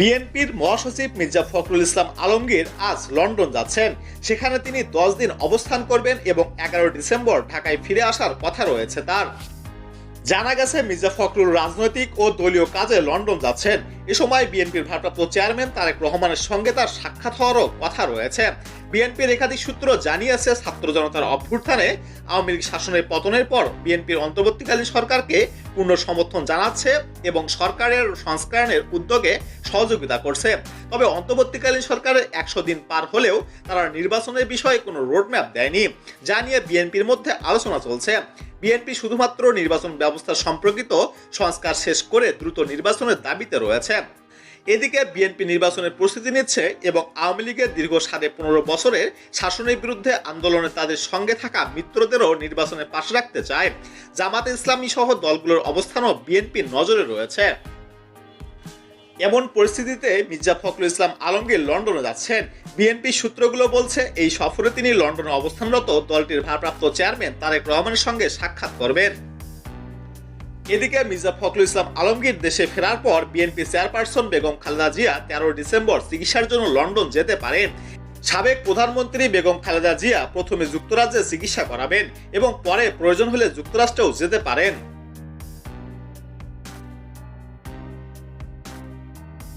বিএনপির মহাসচিব মির্জা ফখরুল ইসলাম আলমগীর আজ লন্ডন যাচ্ছেন। সেখানে তিনি দশ দিন অবস্থান করবেন এবং এগারো ডিসেম্বর ঢাকায় ফিরে আসার কথা রয়েছে তার। জানা গেছে, মির্জা ফখরুল রাজনৈতিক ও দলীয় কাজে লন্ডন যাচ্ছেন। এ সময় বিএনপির ভারপ্রাপ্ত চেয়ারম্যান তারেক রহমানের সঙ্গে তার সাক্ষাৎ হওয়ারও কথা রয়েছে। বিএনপির একাধিক সূত্র জানিয়েছে, ছাত্র জনতার অভ্যুত্থানে আওয়ামী লীগ শাসনের পতনের পর বিএনপির অন্তর্বর্তীকালীন সরকারকে পূর্ণ সমর্থন জানাচ্ছে এবং সরকারের সংস্করণের উদ্যোগে সহযোগিতা করছে। তবে অন্তর্বর্তীকালীন সরকারের একশো দিন পার হলেও তারা নির্বাচনের বিষয়ে কোনো রোডম্যাপ দেয়নি। যা নিয়ে বিএনপির মধ্যে আলোচনা চলছে। বিএনপি শুধুমাত্র নির্বাচন ব্যবস্থা সম্পর্কিত সংস্কার শেষ করে দ্রুত নির্বাচনের দাবিতে রয়েছে এদিকে বিএনপি নির্বাচনের প্রস্তুতি নিচ্ছে এবং আওয়ামী লীগের দীর্ঘ সাড়ে পনেরো বছরের শাসনের বিরুদ্ধে আন্দোলনে তাদের সঙ্গে থাকা মিত্রদেরও নির্বাচনে পাশে রাখতে চায়। জামাত ইসলামী সহ দলগুলোর অবস্থানও বিএনপির নজরে রয়েছে। এমন পরিস্থিতিতে মির্জা ফখরুল ইসলাম আলমগীর লন্ডনে যাচ্ছেন। বিএনপি সূত্রগুলো বলছে, এই সফরে তিনি লন্ডনে অবস্থানরত দলটির ভারপ্রাপ্ত চেয়ারম্যান তারেক রহমানের সঙ্গে সাক্ষাৎ করবেন। এদিকে মির্জা ফখরুল ইসলাম আলমগীর দেশে ফেরার পর বিএনপি চেয়ারপারসন বেগম খালেদা জিয়া তেরো ডিসেম্বর চিকিৎসার জন্য লন্ডন যেতে পারেন। সাবেক প্রধানমন্ত্রী বেগম খালেদা জিয়া প্রথমে যুক্তরাজ্যে চিকিৎসা করাবেন এবং পরে প্রয়োজন হলে যুক্তরাষ্ট্রেও যেতে পারেন।